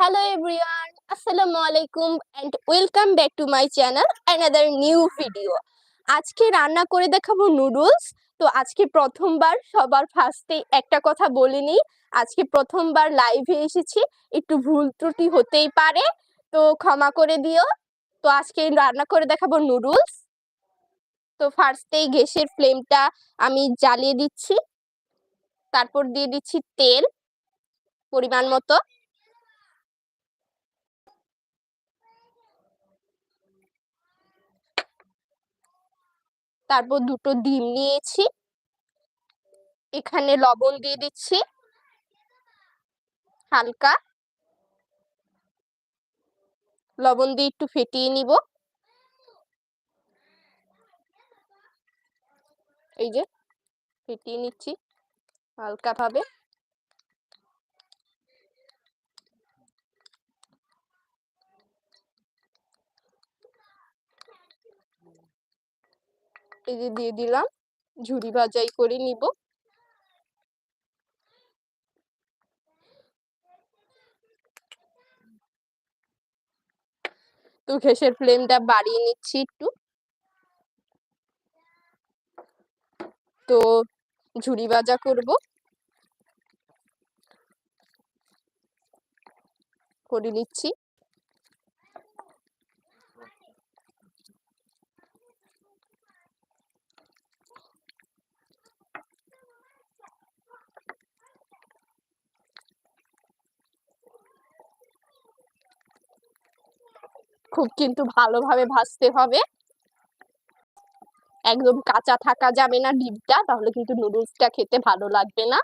Hello everyone, Assalamu alaikum and welcome back to my channel another new video. আজকে রান্না করে দেখাবো noodles তো আজকে প্রথমবার সবার ফার্স্টে একটা কথা বলিনি আজকে প্রথমবার লাইভে এসেছি। একটু ভুল ত্রুটি হতেই পারে তো ক্ষমা করে দিও। তো আজকে রান্না করে দেখাবো নুডলস তো ফার্স্টেই গ্যাসের ফ্লেমটা আমি জ্বালিয়ে দিচ্ছি। তারপর দিয়ে দিচ্ছি তেল পরিমাণ মতো। তারপর দুটো ডিম নিয়েছি। এখানে লবণ দিয়ে দিচ্ছি। হালকা। লবণ দিয়ে একটু ফেটিয়ে নিব। এই যে, ফেটিয়ে নিচ্ছি হালকা এই যে দিয়ে দিলাম। ঝুরি ভাজাই করে নিব। তো গ্যাসের ফ্লেমটা বাড়িয়ে নিচ্ছি একটু। তো ঝুরি ভাজা করব। করে নিচ্ছি। খুব কিন্তু ভালোভাবে ভাজতে হবে। একদম কাঁচা থাকা যাবে না ডিমটা, তাহলে কিন্তু নুডলসটা খেতে ভালো লাগবে না।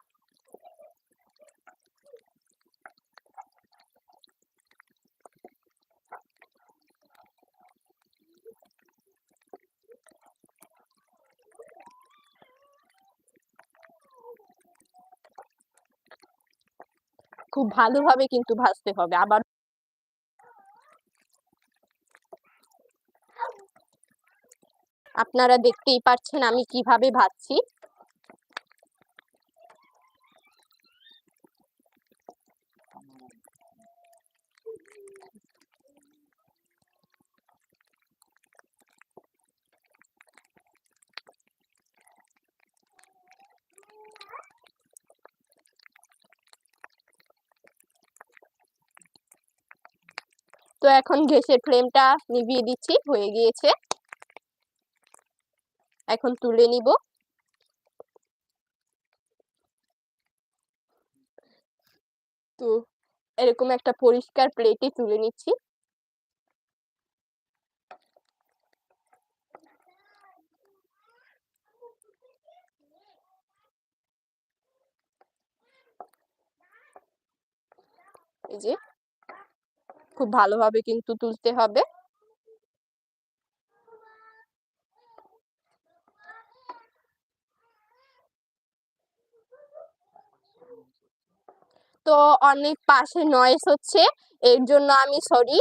খুব ভালোভাবে কিন্তু ভাজতে হবে। আবার আপনারা দেখতেই পাচ্ছেন আমি কীভাবে ভাজছি। তো এখন গ্যাসের ফ্লেমটা নিভিয়ে দিচ্ছি হয়ে গিয়েছে। এখন তুলে নিব। তো এরকম একটা পরিষ্কার প্লেটে তুলে নিচ্ছি। এই যে, খুব ভালোভাবে কিন্তু তুলতে হবে। তো অনেক পাশে নয়েস হচ্ছে, এর জন্য আমি সরি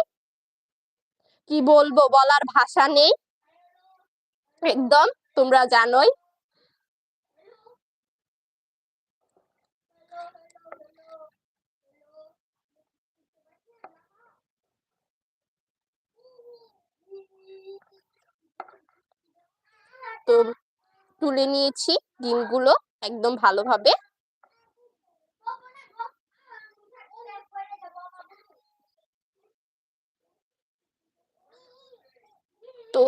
কি বলব, বলার ভাষা নেই। একদম, তোমরা জানোই। তো তুলে নিয়েছি ডিমগুলো একদম ভালোভাবে। তো,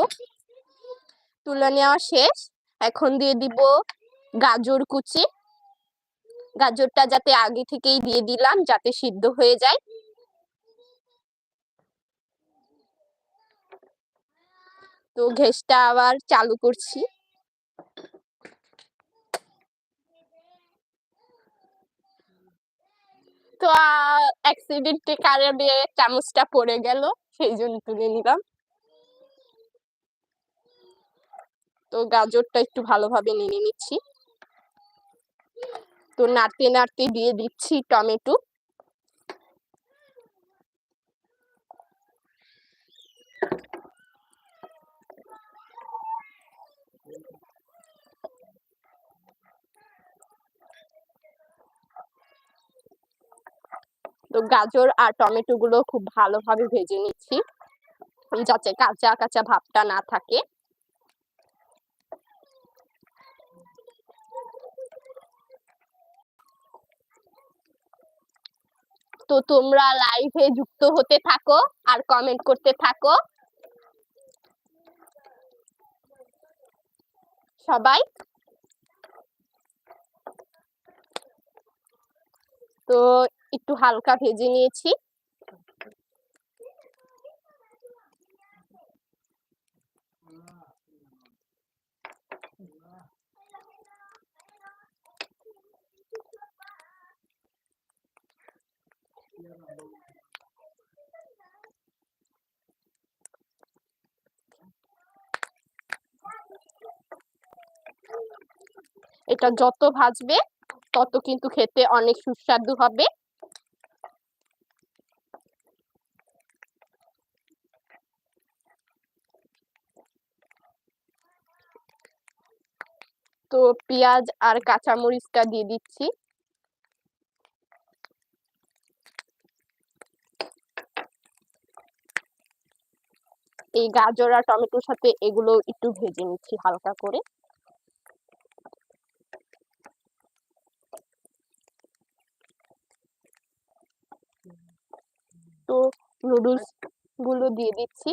তুলে নেওয়া শেষ। এখন দিয়ে দিব গাজর কুচি। গাজরটা যাতে আগে থেকেই দিয়ে দিলাম, যাতে সিদ্ধ হয়ে যায়। তো গ্যাসটা আবার চালু করছি। তো অ্যাক্সিডেন্টে কারণে চামচটা পড়ে গেল, সেই জন্য তুলে নিলাম। তো গাজরটা একটু ভালোভাবে নিয়ে নিচ্ছি। তো নাড়তে নাড়তে দিয়ে দিচ্ছি টমেটো। তো গাজর আর টমেটো গুলো খুব ভালোভাবে ভেজে নিচ্ছি। যাতে কাঁচা কাঁচা ভাবটা না থাকে। তো তোমরা লাইভে যুক্ত হতে থাকো আর কমেন্ট করতে থাকো। সবাই। তো একটু হালকা ভেজে নিয়েছি। এটা যত ভাজবে, তত কিন্তু খেতে অনেক সুস্বাদু হবে। তো পেঁয়াজ আর কাঁচামরিচটা দিয়ে দিচ্ছি। এই গাজর আর টমেটোর সাথে এগুলো একটু ভেজে নিচ্ছি হালকা করে। তো নুডলসগুলো দিয়ে দিচ্ছি।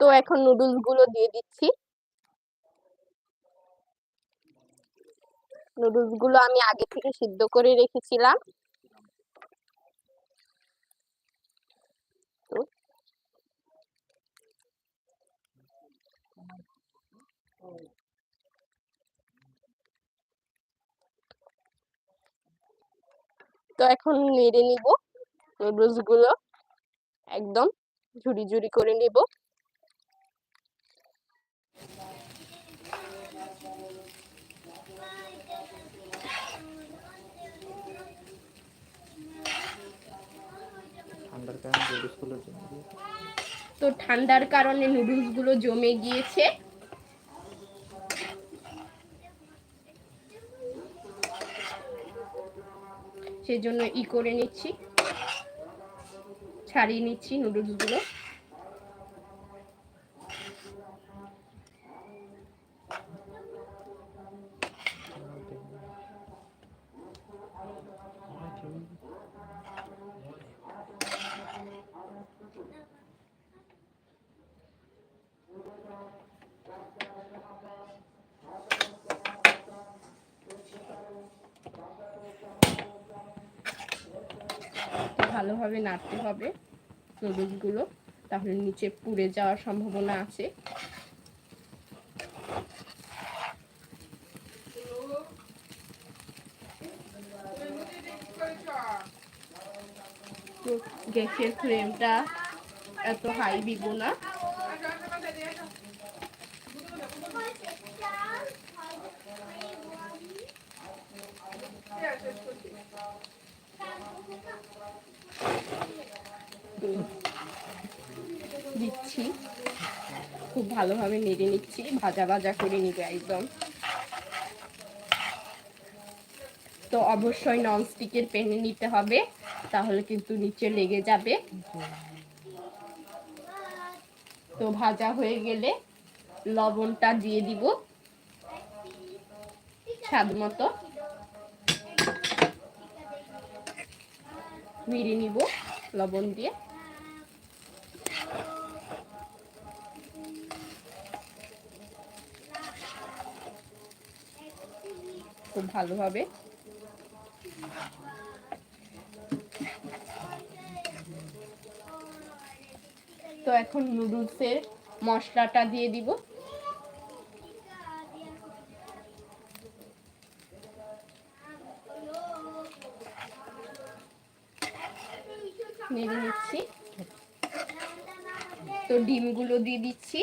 তো এখন নুডলসগুলো দিয়ে দিচ্ছি। নুডলসগুলো আমি আগে থেকে সিদ্ধ করে রেখেছিলাম। তো এখন নেড়ে নিব। নুডলসগুলো একদম ঝুড়ি ঝুড়ি করে নিব ঠান্ডার কারণে নুডলসগুলো জমে গিয়েছে। তো ঠান্ডার কারণে নুডলসগুলো জমে গিয়েছে। সেজন্য ই করে নিচ্ছি। ছাড়িয়ে নিচ্ছি নুডলস ভালোভাবে নাড়তে হবে। নুডলসগুলো তাহলে নিচে পুড়ে যাওয়ার সম্ভাবনা আছে তো গ্যাসের ফ্লেমটা এত হাই দিব না। দিচ্ছি। খুব ভালোভাবে নেড়ে নিচ্ছি, ভাজা ভাজা করে নিবে একদম। তো অবশ্যই ননস্টিকের প্যানে নিতে হবে। তাহলে কিন্তু নিচে লেগে যাবে। তো ভাজা হয়ে গেলে লবণটা দিয়ে দিব। স্বাদ মতো। মিড়ে নিব লবণ দিয়ে। খুব ভালোভাবে তো এখন নুডলসের মশলাটা দিয়ে দিব। নেড়ে নিচ্ছি। তো ডিমগুলো দিয়ে দিচ্ছি।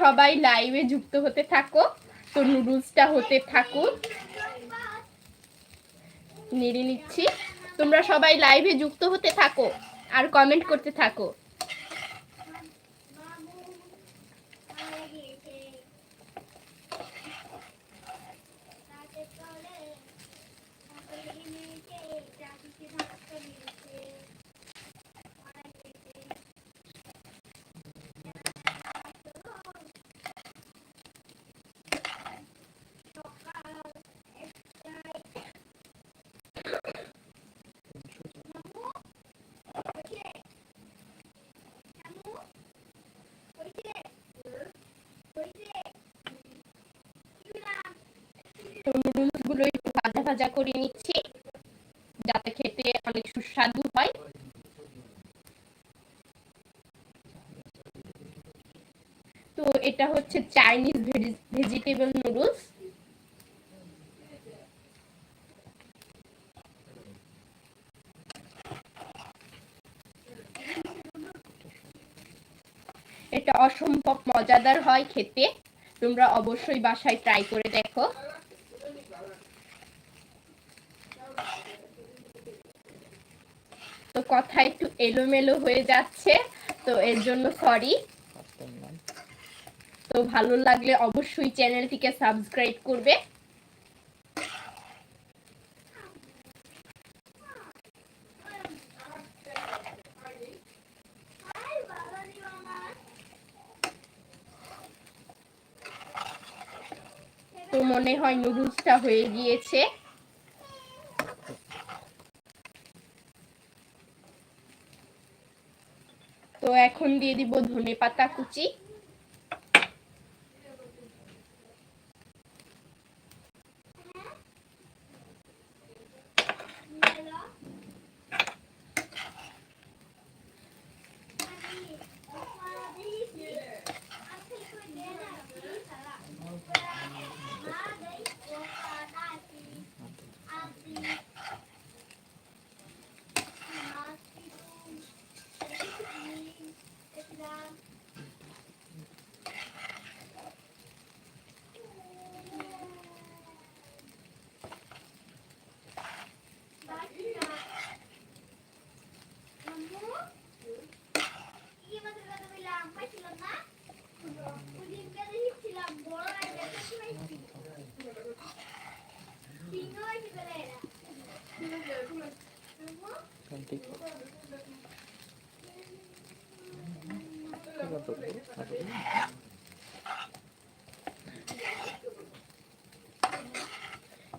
সবাই লাইভে যুক্ত হতে থাকো। তো নুডলসটা হতে থাকুক। নেড়ে নিচ্ছি। তোমরা সবাই লাইভে যুক্ত হতে থাকো আর কমেন্ট করতে থাকো তো নুডলসগুলো একটু ভাজা ভাজা করে নিচ্ছি, যাতে খেতে অনেক সুস্বাদু হয়। তো এটা হচ্ছে চাইনিজ ভেজিটেবল নুডলস। এটা অসম্ভব মজাদার হয় খেতে। তোমরা অবশ্যই বাসায় ট্রাই করে দেখো। কথা একটু এলোমেলো হয়ে যাচ্ছে, তো এর জন্য সরি তো ভালো লাগলে অবশ্যই চ্যানেলটিকে সাবস্ক্রাইব করবে। তো মনে হয় নুডলসটা হয়ে গিয়েছে। তো এখন দিয়ে দিব ধনে পাতা কুচি।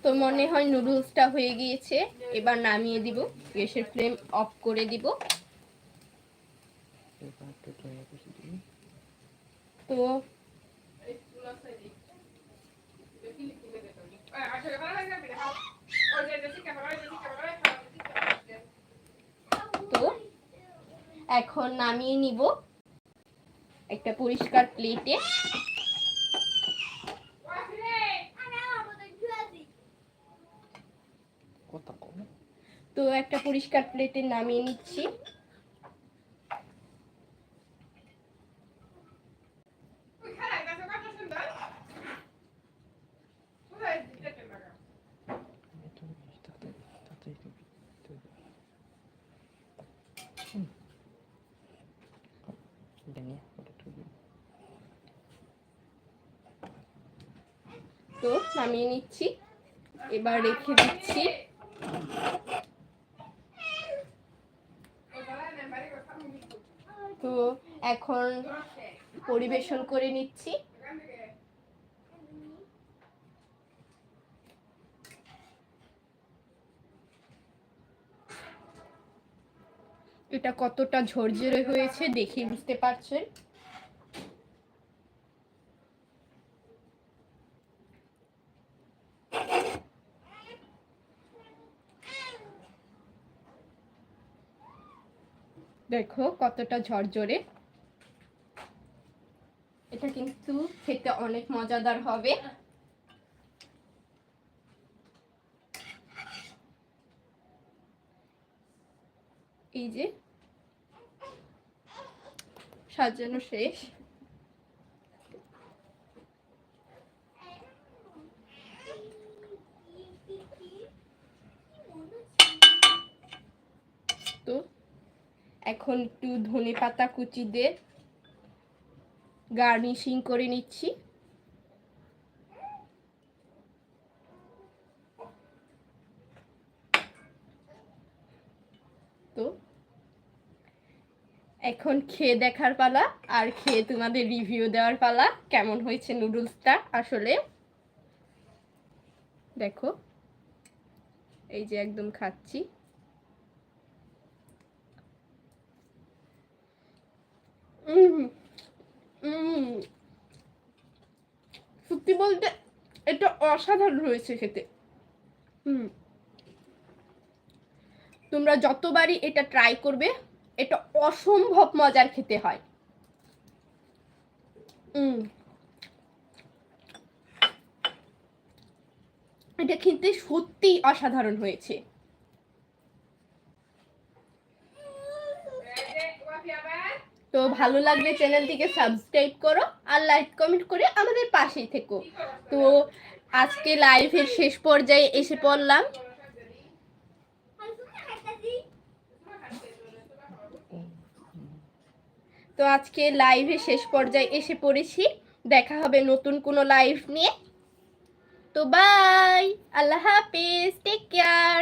তো মনে হয় নুডলসটা হয়ে গিয়েছে এবার নামিয়ে দিব, গ্যাসের ফ্লেম অফ করে দিব। তো তো এখন নামিয়ে নিব একটা পরিষ্কার প্লেটে কথা কম তো একটা পরিষ্কার প্লেটে নামিয়ে নিচ্ছি। তো নামিয়ে নিচ্ছি এবার রেখে দিচ্ছি তো এখন পরিবেশন করে নিচ্ছি। এটা কতটা ঝরঝরে হয়েছে দেখে বুঝতে পারছেন? দেখো কতটা ঝরঝরে। এটা কিন্তু খেতে অনেক মজাদার হবে। এই যে সাজানো শেষ। এখন একটু ধনে পাতা কুচি দিয়ে গার্নিশিং করে নিচ্ছি। তো এখন খেয়ে দেখার পালা আর খেয়ে তোমাদের রিভিউ দেওয়ার পালা। কেমন হয়েছে নুডলসটা আসলে? দেখো, এই যে একদম খাচ্ছি। সত্যি বলতে এটা অসাধারণ হয়েছে খেতে। হুম। তোমরা যতবারই এটা ট্রাই করবে, এটা অসম্ভব মজার খেতে হয়। এটা খেতে সত্যি অসাধারণ হয়েছে। তো ভালো লাগলে চ্যানেলটিকে সাবস্ক্রাইব করো আর লাইক কমেন্ট করে আমাদের পাশেই থেকো। তো আজকে লাইভের শেষ পর্যায়ে এসে পড়লাম। তো আজকে লাইভে শেষ পর্যায়ে এসে পড়েছি। দেখা হবে নতুন কোনো লাইভ নিয়ে। তো বাই আল্লাহ হাফিজ টেক কেয়ার